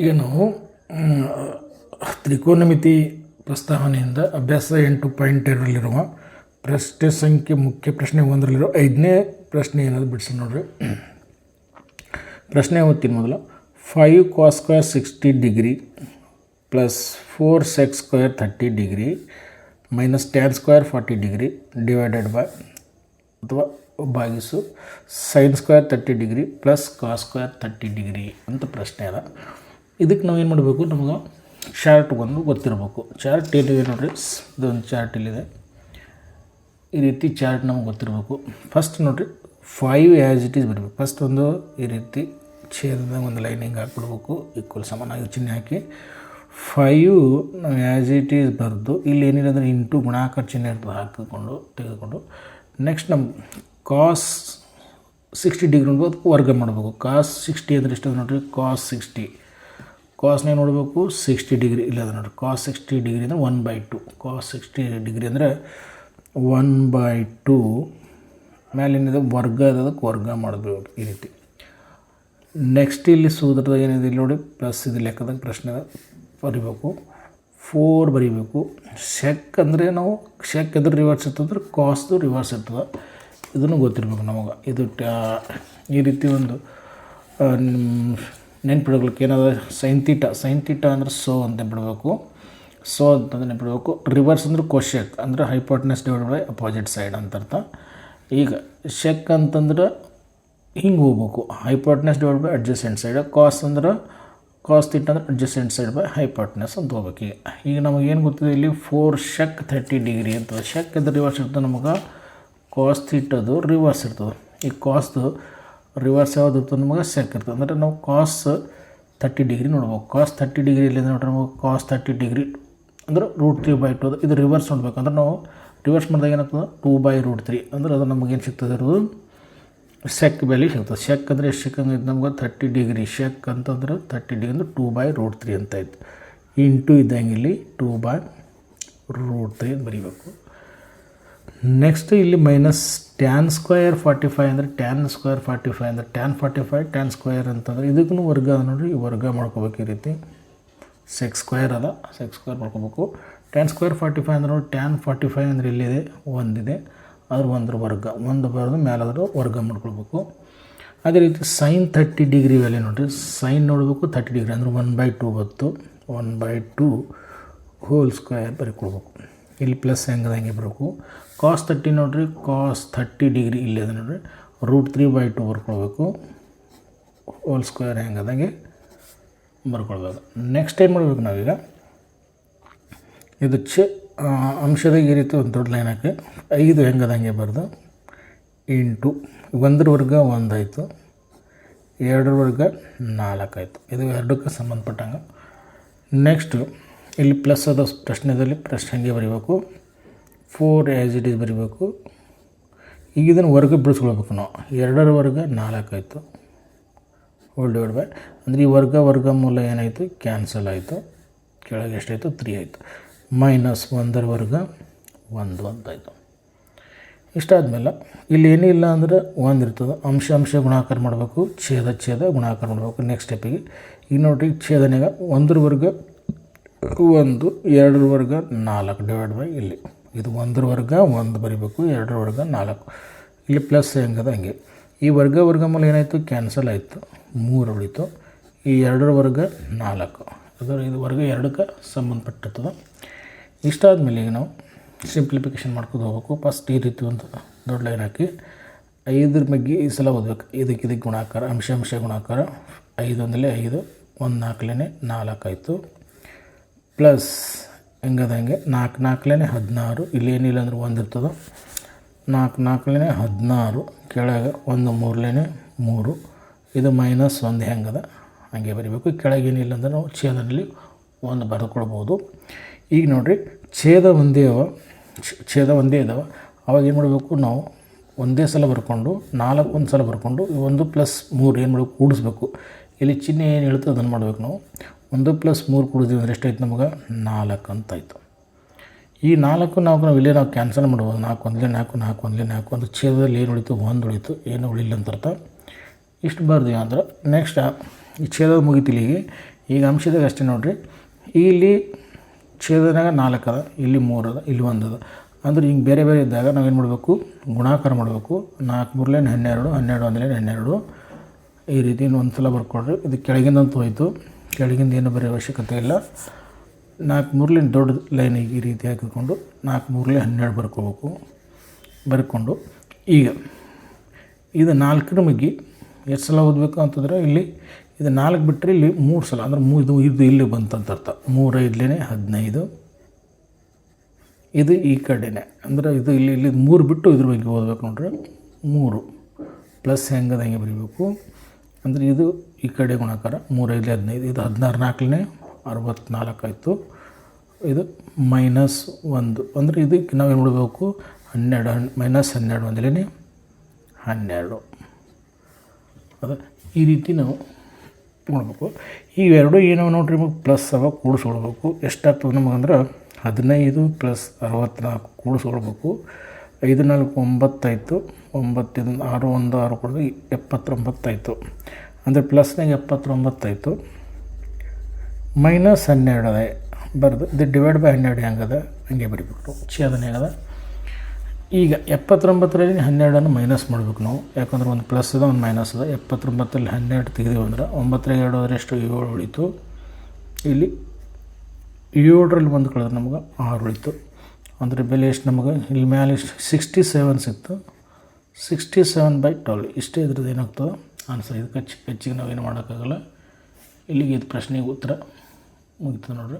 ಈಗ ನಾವು ತ್ರಿಕೋನಮಿತಿ ಪ್ರಸ್ತಾವನೆಯಿಂದ ಅಭ್ಯಾಸ ಎಂಟು ಪಾಯಿಂಟ್ ಎರಡರಲ್ಲಿರುವ ಪ್ರಶ್ನೆ ಸಂಖ್ಯೆ ಮುಖ್ಯ ಪ್ರಶ್ನೆ ಒಂದರಲ್ಲಿರೋ ಐದನೇ ಪ್ರಶ್ನೆ ಏನಾದರೂ ಬಿಡಿಸಿ ನೋಡ್ರಿ. ಪ್ರಶ್ನೆ ಓದ್ತೀನಿ ಮೊದಲು. Five cos square sixty degree plus four sec square thirty degree minus tan square forty degree divided by ಅಥವಾ ಭಾಗಿಸು sine square thirty degree plus cos square thirty degree ಅಂತ ಪ್ರಶ್ನೆ ಅದ. ಇದಕ್ಕೆ ನಾವು ಏನು ಮಾಡಬೇಕು, ನಮಗೆ ಚಾರ್ಟ್ ಒಂದು ಗೊತ್ತಿರಬೇಕು. ಚಾರ್ಟ್ ಏನಿದೆ ನೋಡಿರಿ ಇದೊಂದು ಚಾರ್ಟ್ ಇಲ್ಲಿದೆ ಈ ರೀತಿ ಚಾರ್ಟ್ ನಮಗೆ ಗೊತ್ತಿರಬೇಕು. ಫಸ್ಟ್ ನೋಡಿರಿ ಫೈವ್ ಆ್ಯಸ್ ಇಟ್ ಈಸ್ ಬರಬೇಕು. ಫಸ್ಟ್ ಒಂದು ಈ ರೀತಿ ಛೇದದ ಒಂದು ಲೈನಿಂಗ್ ಹಾಕ್ಬಿಡ್ಬೇಕು. ಈಕ್ವಲ್ ಸಮಾನಾಗಿ ಚಿಹ್ನೆ ಹಾಕಿ. ಫೈವ್ ನಾವು ಆ್ಯಸ್ ಇಟ್ ಈಸ್ ಬರೆದು, ಇಲ್ಲಿ ಏನಿಲ್ಲ ಅಂದರೆ ಇಂಟು ಗುಣಾಕಾರ ಚಿಹ್ನೆ ಇರ್ತದೆ, ಹಾಕಿಕೊಂಡು, ತೆಗೆದುಕೊಂಡು. ನೆಕ್ಸ್ಟ್ ನಮ್ಮ ಕಾಸ್ ಸಿಕ್ಸ್ಟಿ ಡಿಗ್ರಿ ಅದಕ್ಕೆ ವರ್ಗ ಮಾಡಬೇಕು. ಕಾಸ್ ಸಿಕ್ಸ್ಟಿ ಅಂದರೆ ಎಷ್ಟು ನೋಡಿರಿ? ಕಾಸ್ ಸಿಕ್ಸ್ಟಿ ಕಾಸ್ನೇ ನೋಡಬೇಕು? ಸಿಕ್ಸ್ಟಿ ಡಿಗ್ರಿ ಇಲ್ಲ, ಅದು ನೋಡಿರಿ ಕಾಸ್ ಸಿಕ್ಸ್ಟಿ ಡಿಗ್ರಿ ಅಂದರೆ one by two cos sixty degree ಅಂದರೆ ಒನ್ ಬೈ ಟು ಮೇಲಿನಿಂದ ವರ್ಗ ಅದಕ್ಕೆ ವರ್ಗ ಮಾಡಬೇಕು ಈ ರೀತಿ. ನೆಕ್ಸ್ಟ್ ಇಲ್ಲಿ ಸೂತ್ರದ ಏನಿದೆ ಇಲ್ಲಿ ನೋಡಿ ಪ್ಲಸ್ ಇದು ಲೆಕ್ಕದಾಗ ಪ್ರಶ್ನೆ ಬರಿಬೇಕು. ಫೋರ್ ಬರಿಬೇಕು. ಶೆಕ್ ಅಂದರೆ ನಾವು ಶೆಕ್ ಎದ್ರ ರಿವರ್ಸ್ ಇರ್ತದ್ರೆ ಕಾಸ್ದು ರಿವರ್ಸ್ ಇರ್ತದೆ. ಇದನ್ನು ಗೊತ್ತಿರಬೇಕು ನಮಗೆ. ಇದು ಈ ರೀತಿ ಒಂದು ನೆನ್ಪಿಡ್ಬೇಕು ಏನಾದರೂ ಸೈನ್ ತೀಟ ಸೈನ್ ತೀಟ ಅಂದ್ರೆ ಸೋ ಅಂತ ನೆನ್ಪಿಡಬೇಕು. ಸೊ ಅಂತಂದ್ರೆ ನೆನ್ಪಿಡಬೇಕು. ರಿವರ್ಸ್ ಅಂದ್ರೆ ಕೊಶೆಕ್ ಅಂದರೆ hypotenuse divide by opposite side ಅಂತ ಅರ್ಥ. ಈಗ ಶೆಕ್ ಅಂತಂದ್ರೆ ಹಿಂಗೆ ಹೋಗ್ಬೇಕು. Hypotenuse divide by adjacent side cos ಅಂದ್ರೆ ಕಾಸ್ ತಿಟ್ಟ ಅಂದ್ರೆ ಅಡ್ಜಸೆಂಟ್ ಸೈಡ್ ಬೈ ಹೈಪಾಟ್ನೆಸ್ ಅಂತ ಹೋಗ್ಬೇಕು. ಈಗ ಈಗ ನಮಗೆ ಏನು ಗೊತ್ತಿದೆ ಇಲ್ಲಿ? ಫೋರ್ ಶೆಕ್ ಥರ್ಟಿ ಡಿಗ್ರಿ ಅಂತ. ಶೆಕ್ ಇದ್ರೆ ರಿವರ್ಸ್ ಇರ್ತದೆ ನಮಗೆ. ಕಾಸ್ ತಿಟ್ಟದು ರಿವರ್ಸ್ ಇರ್ತದೆ. ಈ ಕಾಸ್ದು ರಿವರ್ಸ್ ಯಾವ್ದು ಇರ್ತದೆ ನಮಗೆ ಸೆಕ್ ಇರ್ತದೆ. ಅಂದರೆ ನಾವು ಕಾಸ್ ತರ್ಟಿ ಡಿಗ್ರಿ ನೋಡ್ಬೇಕು. ಕಾಸ್ ತರ್ಟಿ ಡಿಗ್ರಿ ಇಲ್ಲಿಂದ ನೋಡ್ರಿ ನಮಗೆ ಕಾಸ್ ತರ್ಟಿ ಡಿಗ್ರಿ ಅಂದ್ರೆ ರೂಟ್ ತ್ರೀ ಬೈ ಟು ಇದು ರಿವರ್ಸ್ ನೋಡ್ಬೇಕು. ಅಂದ್ರೆ ನಾವು ರಿವರ್ಸ್ ಮಾಡಿದಾಗ ಏನಾಗ್ತದೆ? ಟೂ ಬೈ ರೂಟ್ ತ್ರೀ ಅಂದ್ರೆ ಅದು ಏನು ಸಿಗ್ತದೆ? ಇರೋದು ಸೆಕ್ ಬೆಲೆ ಸಿಗ್ತದೆ. ಶೆಕ್ ಅಂದರೆ ಎಷ್ಟು ಶೆಕ್ ಅಂದ್ರೆ ನಮ್ಗೆ? ತರ್ಟಿ ಡಿಗ್ರಿ ಶೆಕ್ ಅಂತಂದ್ರೆ ತರ್ಟಿ ಡಿಗ್ರಿ ಅಂದ್ರೆ ಟೂ ಬೈ ರೂಟ್ ತ್ರೀ ಅಂತ ಆಯ್ತು. ಇಂಟು ಇದ್ದಂಗೆ ಇಲ್ಲಿ ಟೂ ಬೈ ರೂಟ್ ತ್ರೀ ಅಂತ ಬರೀಬೇಕು. ನೆಕ್ಸ್ಟ್ ಇಲ್ಲಿ minus tan square forty five ಅಂದರೆ ಟ್ಯಾನ್ ಸ್ಕ್ವೇರ್ ಫಾರ್ಟಿ ಫೈವ್ ಅಂದರೆ tan forty five tan square ಅಂತಂದರೆ ಇದಕ್ಕೂ ವರ್ಗ ಅದ ನೋಡಿರಿ ವರ್ಗ ಮಾಡ್ಕೋಬೇಕು ಈ ರೀತಿ. ಸೆಕ್ಸ್ ಸ್ಕ್ವೇರ್ ಅದ ಸೆಕ್ಸ್ ಸ್ಕ್ವೇರ್ ಮಾಡ್ಕೋಬೇಕು. ಟ್ಯಾನ್ ಸ್ಕ್ವೇರ್ ಫಾರ್ಟಿ ಫೈವ್ ಅಂದ್ರೆ ನೋಡಿ ಟ್ಯಾನ್ ಫಾರ್ಟಿ ಫೈವ್ ಅಂದರೆ ಇಲ್ಲಿದೆ ಒಂದಿದೆ. ಅದ್ರ ಒಂದ್ರ ವರ್ಗ, ಒಂದು ಬರೋದು ಮೇಲಾದ್ರೂ ವರ್ಗ ಮಾಡ್ಕೊಳ್ಬೇಕು. ಅದೇ ರೀತಿ ಸೈನ್ ಥರ್ಟಿ ಡಿಗ್ರಿ ವ್ಯಾಲ್ಯೂ ನೋಡಿರಿ ಸೈನ್ ನೋಡಬೇಕು ತರ್ಟಿ ಡಿಗ್ರಿ ಅಂದರೆ ಒನ್ ಬೈ ಟೂ ಬತ್ತು one by two whole square ಬರ್ಕೊಳ್ಬೇಕು ಇಲ್ಲಿ ಪ್ಲಸ್ ಹೆಂಗದ ಹಂಗೆ ಬರಬೇಕು ಕಾಸ್ ತರ್ಟಿ ನೋಡ್ರಿ ಕಾಸ್ ಥರ್ಟಿ ಡಿಗ್ರಿ ಇಲ್ಲಿ ಅದ ನೋಡ್ರಿ. ರೂಟ್ ತ್ರೀ ಬೈ ಟು ಬರ್ಕೊಳ್ಬೇಕು. ಹೋಲ್ ಸ್ಕ್ವೇರ್ ಹೆಂಗದಂಗೆ ಬರ್ಕೊಳ್ಬೇಕು. ನೆಕ್ಸ್ಟ್ ಏನು ಮಾಡಬೇಕು ನಾವೀಗ? ಇದು ಚ ಅಂಶದಾಗ ಈ ರೀತಿ ಒಂದು ದೊಡ್ಡ ಲೈನ್ ಹಾಕಿ. ಐದು ಹೆಂಗದಂಗೆ ಬರೆದು ಇಂಟು ಒಂದರ ವರ್ಗ ಒಂದಾಯಿತು ಎರಡರ ವರ್ಗ ನಾಲ್ಕಾಯಿತು ಇದು ಎರಡಕ್ಕೆ ಸಂಬಂಧಪಟ್ಟಂಗೆ. ನೆಕ್ಸ್ಟು ಇಲ್ಲಿ ಪ್ಲಸ್ ಅದ ಪ್ರಶ್ನೆದಲ್ಲಿ ಪ್ರಶ್ನೆ ಹಂಗೆ ಬರೀಬೇಕು. ಫೋರ್ ಆ್ಯಸ್ ಇಟ್ ಈಸ್ ಬರೀಬೇಕು. ಈಗ ಇದನ್ನು ವರ್ಗ ಬಿಡಿಸ್ಕೊಳ್ಬೇಕು ನಾವು. ಎರಡರ ವರ್ಗ ನಾಲ್ಕಾಯಿತು ಓಲ್ ಡಿವೈಡ್ ಬೈ ಅಂದರೆ ಈ ವರ್ಗ ವರ್ಗ ಮೂಲ ಏನಾಯಿತು? ಕ್ಯಾನ್ಸಲ್ ಆಯಿತು. ಕೆಳಗೆ ಎಷ್ಟಾಯಿತು? ತ್ರೀ ಆಯಿತು. ಮೈನಸ್ ಒಂದರ ವರ್ಗ ಒಂದು ಅಂತಾಯಿತು ಇಷ್ಟಾದಮೇಲೆ ಇಲ್ಲಿ ಏನಿಲ್ಲ ಅಂದ್ರೆ ಒಂದು ಇರ್ತದೆ. ಅಂಶ ಅಂಶ ಗುಣಾಕಾರ ಮಾಡಬೇಕು. ಛೇದ ಛೇದ ಗುಣಾಕಾರ ಮಾಡಬೇಕು. ನೆಕ್ಸ್ಟ್ ಸ್ಟೆಪ್ಪಿಗೆ ಈಗ ನೋಡ್ರಿ ಛೇದನೆಗ ಒಂದರ ವರ್ಗ ಒಂದು, ಎರಡರ ವರ್ಗ, ನಾಲ್ಕು ಡಿವೈಡ್ ಬೈ ಇಲ್ಲಿ. ಇದು ಒಂದರ ವರ್ಗ, ಒಂದು ಬರಿಬೇಕು, ಎರಡರ ವರ್ಗ, ನಾಲ್ಕು. ಇಲ್ಲಿ ಪ್ಲಸ್ ಹೆಂಗದ ಹಂಗೆ. ಈ ವರ್ಗ ವರ್ಗ ಮೇಲೆ ಏನಾಯಿತು? ಕ್ಯಾನ್ಸಲ್ ಆಯಿತು. ಮೂರು ಉಳಿತು. ಈ ಎರಡರ ವರ್ಗ, ನಾಲ್ಕು. ಅದರ ಇದು ವರ್ಗ ಎರಡಕ್ಕೆ ಸಂಬಂಧಪಟ್ಟಿರ್ತದೆ. ಇಷ್ಟಾದಮೇಲೆ ಈಗ ನಾವು ಸಿಂಪ್ಲಿಫಿಕೇಶನ್ ಮಾಡ್ಕೊಂಡು ಹೋಗ್ಬೇಕು. ಫಸ್ಟ್ ಈ ರೀತಿ ಒಂದು ದೊಡ್ಡ ಲೈನ್ ಹಾಕಿ. ಐದರ ಬಗ್ಗೆ ಈ ಸಲ ಓದ್ಬೇಕು. ಇದಕ್ಕೆ ಇದಕ್ಕೆ ಗುಣಾಕಾರ, ಅಂಶ ಅಂಶ, ಗುಣಾಕಾರ. ಐದು ಒಂದಲೇ ಐದು, ಒಂದು ನಾಲ್ಕಲೇ ನಾಲ್ಕು ಆಯಿತು ಪ್ಲಸ್ ಹೆಂಗದ ಹಂಗೆ? ನಾಲ್ಕು ನಾಲ್ಕಲೇ ಹದಿನಾರು. ಇಲ್ಲೇನಿಲ್ಲ ಅಂದ್ರೆ ಒಂದು ಇರ್ತದೆ ನಾಲ್ಕು ನಾಲ್ಕಲೇ ಹದಿನಾರು. ಕೆಳಗೆ ಒಂದು ಮೂರಲೇ ಮೂರು. ಇದು ಮೈನಸ್ ಒಂದು ಹೆಂಗದ? ಹಾಗೆ ಬರಿಬೇಕು. ಕೆಳಗೆ ಏನಿಲ್ಲ ಅಂದ್ರೆ ನಾವು ಛೇದನಲ್ಲಿ ಒಂದು ಬರೆದುಕೊಳ್ಬೋದು. ಈಗ ನೋಡಿರಿ, ಛೇದ ಒಂದೇ ಅವ. ಛೇದ ಒಂದೇ ಇದಾವೆ. ಅವಾಗ ಏನು ಮಾಡಬೇಕು ನಾವು? ಒಂದೇ ಸಲ ಬರ್ಕೊಂಡು, ನಾಲ್ಕು ಒಂದು ಸಲ ಬರ್ಕೊಂಡು ಒಂದು ಪ್ಲಸ್ ಮೂರು ಏನು ಮಾಡಬೇಕು? ಕೂಡಿಸ್ಬೇಕು. ಇಲ್ಲಿ ಚಿಹ್ನೆ ಏನು ಹೇಳ್ತದೆ ಅದನ್ನು ಮಾಡಬೇಕು ನಾವು. ಒಂದು ಪ್ಲಸ್ ಮೂರು ಕೂಡಿದ್ವಿ ಅಂದರೆ ಎಷ್ಟಾಯ್ತು ನಮಗೆ? ನಾಲ್ಕು ಅಂತಾಯಿತು. ಈ ನಾಲ್ಕು ನಾಲ್ಕು ನಾವು ಇಲ್ಲೇ ನಾವು ಕ್ಯಾನ್ಸಲ್ ಮಾಡ್ಬೋದು. ನಾಲ್ಕು ಒಂದಲೇ ನಾಲ್ಕು ನಾಲ್ಕು ಒಂದಲೇ ನಾಲ್ಕು ಒಂದು ಛೇದದಲ್ಲಿ ಏನು ಉಳಿತು? ಒಂದು ಉಳಿತು. ಏನು ಉಳಿಲ್ಲ ಅಂತ ಅರ್ಥ? ಇಷ್ಟು ಬರ್ದಿವಿ ಅಂದ್ರೆ ನೆಕ್ಸ್ಟ್ ಈ ಛೇದ ಮುಗಿತಿಲಿ ಈಗ ಅಂಶದಾಗ ಅಷ್ಟೇ ನೋಡಿರಿ. ಇಲ್ಲಿ ಛೇದನಾಗ ನಾಲ್ಕು ಅದ, ಇಲ್ಲಿ ಮೂರು ಅದ, ಇಲ್ಲಿ ಒಂದು ಅದ. ಅಂದ್ರೆ ಹಿಂಗೆ ಬೇರೆ ಬೇರೆ ಇದ್ದಾಗ ನಾವು ಏನು ಮಾಡಬೇಕು? ಗುಣಾಕಾರ ಮಾಡಬೇಕು. ನಾಲ್ಕು ಮೂರ್ಲೇನು ಹನ್ನೆರಡು ಹನ್ನೆರಡು ಒಂದಲೇನು ಹನ್ನೆರಡು. ಈ ರೀತಿ ಒಂದು ಸಲ ಬರ್ಕೊಡ್ರಿ. ಇದು ಕೆಳಗಿಂದಂತೂ ಹೋಯ್ತು. ಕೆಳಗಿಂದ ಏನು ಬರೀ ಅವಶ್ಯಕತೆ ಇಲ್ಲ. ನಾಲ್ಕು ಮೂರಲಿನ ದೊಡ್ಡ ಲೈನಿಗೆ ಈ ರೀತಿ ಹಾಕಿಕೊಂಡು ನಾಲ್ಕು ಮೂರ್ಲಿ ಹನ್ನೆರಡು ಬರ್ಕೋಬೇಕು. ಬರ್ಕೊಂಡು ಈಗ ಇದು ನಾಲ್ಕರ ಮಗ್ಗಿ ಎಷ್ಟು ಸಲ ಓದಬೇಕು ಅಂತಂದ್ರೆ ಇಲ್ಲಿ ಇದು ನಾಲ್ಕು ಬಿಟ್ಟರೆ ಇಲ್ಲಿ ಮೂರು ಸಲ, ಅಂದ್ರೆ ಮೂ ಇದು ಇದು ಇಲ್ಲಿ ಬಂತಂತ ಅರ್ಥ. ಮೂರು ಐದಲೇ ಹದಿನೈದು. ಇದು ಈ ಕಡೆನೇ, ಅಂದ್ರೆ ಇದು ಇಲ್ಲಿ ಇಲ್ಲಿ ಮೂರು ಬಿಟ್ಟು ಇದ್ರ ಬಗ್ಗೆ ಓದ್ಬೇಕು ನೋಡ್ರಿ. ಮೂರು ಪ್ಲಸ್ ಹೆಂಗದ ಹೆಂಗೆ ಬರೀಬೇಕು. ಅಂದರೆ ಇದು ಈ ಕಡೆ ಗುಣಾಕಾರ ಮೂರೈದು ಹದಿನೈದು, ಇದು ಹದಿನಾರು ನಾಲ್ಕನೇ ಅರವತ್ತ್ನಾಲ್ಕು ಆಯಿತು ಇದು ಮೈನಸ್ ಒಂದು. ಅಂದರೆ ಇದಕ್ಕೆ ಏನು ಮಾಡಬೇಕು? ಹನ್ನೆರಡು, ಹನ್, ಮೈನಸ್ ಹನ್ನೆರಡು ಒಂದಲೇ ಹನ್ನೆರಡು. ಅದು ಈ ರೀತಿ ನಾವು ಮಾಡಬೇಕು ಇವೆರಡು ಏನೋ ನೋಡ್ರಿ ನಮಗೆ? ಪ್ಲಸ್ ಅವ ಕೂಡಿಸ್ಕೊಳ್ಬೇಕು ಎಷ್ಟಾಗ್ತದೆ ನಮಗಂದ್ರೆ ಹದಿನೈದು ಪ್ಲಸ್ ಅರವತ್ತ್ನಾಲ್ಕು ಕೂಡಿಸ್ಕೊಳ್ಬೇಕು ಐದು ನಾಲ್ಕು ಒಂಬತ್ತಾಯಿತು. ಒಂಬತ್ತಿಂದ ಆರು ಒಂದು ಆರು ಕೊಡೋದು ಎಪ್ಪತ್ತೊಂಬತ್ತಾಯಿತು. ಅಂದರೆ ಪ್ಲಸ್ನಾಗ ಎಪ್ಪತ್ತೊಂಬತ್ತಾಯಿತು ಮೈನಸ್ ಹನ್ನೆರಡು ಅದೇ ಬರ್ದು. ಇದು ಡಿವೈಡ್ ಬೈ ಹನ್ನೆರಡು ಹೆಂಗದ ಹಂಗೆ ಬರಿಬೇಕು ಛೇದನ ಹೆಂಗದ? ಈಗ ಎಪ್ಪತ್ತೊಂಬತ್ತರಲ್ಲಿ ಹನ್ನೆರಡನ್ನು ಮೈನಸ್ ಮಾಡಬೇಕು ನಾವು. ಯಾಕಂದ್ರೆ ಒಂದು ಪ್ಲಸ್ ಅದ, ಒಂದು ಮೈನಸ್ ಅದ. ಎಪ್ಪತ್ತೊಂಬತ್ತರಲ್ಲಿ ಹನ್ನೆರಡು ತೆಗೆದೀವಿ ಅಂದ್ರೆ ಒಂಬತ್ತರಾಗ ಎರಡು ಅದರಷ್ಟು ಎಷ್ಟು ಏಳು ಉಳಿತು. ಇಲ್ಲಿ ಏಳರಲ್ಲಿ ಒಂದು ಕಳೆದ್ರೆ ನಮ್ಗೆ ಆರು ಉಳಿತು. ಅಂದರೆ ಬೆಲೆ ಎಷ್ಟು ನಮಗೆ? ಇಲ್ಲಿ ಮೇಲೆ ಸಿಕ್ಸ್ಟಿ ಸೆವೆನ್ ಸಿಕ್ತು. ಸಿಕ್ಸ್ಟಿ ಸೆವೆನ್ ಬೈ ಟ್ವೆಲ್ ಇಷ್ಟೇ ಇದ್ರದ್ದು ಏನಾಗ್ತದೆ? ಆನ್ಸರ್ ಇದಕ್ಕೆ ಹೆಚ್ಚು ಹೆಚ್ಚಿಗೆ ನಾವೇನು ಮಾಡೋಕ್ಕಾಗಲ್ಲ. ಇಲ್ಲಿಗೆ ಇದು ಪ್ರಶ್ನೆಗೆ ಉತ್ತರ ಮುಗಿತು ನೋಡ್ರಿ.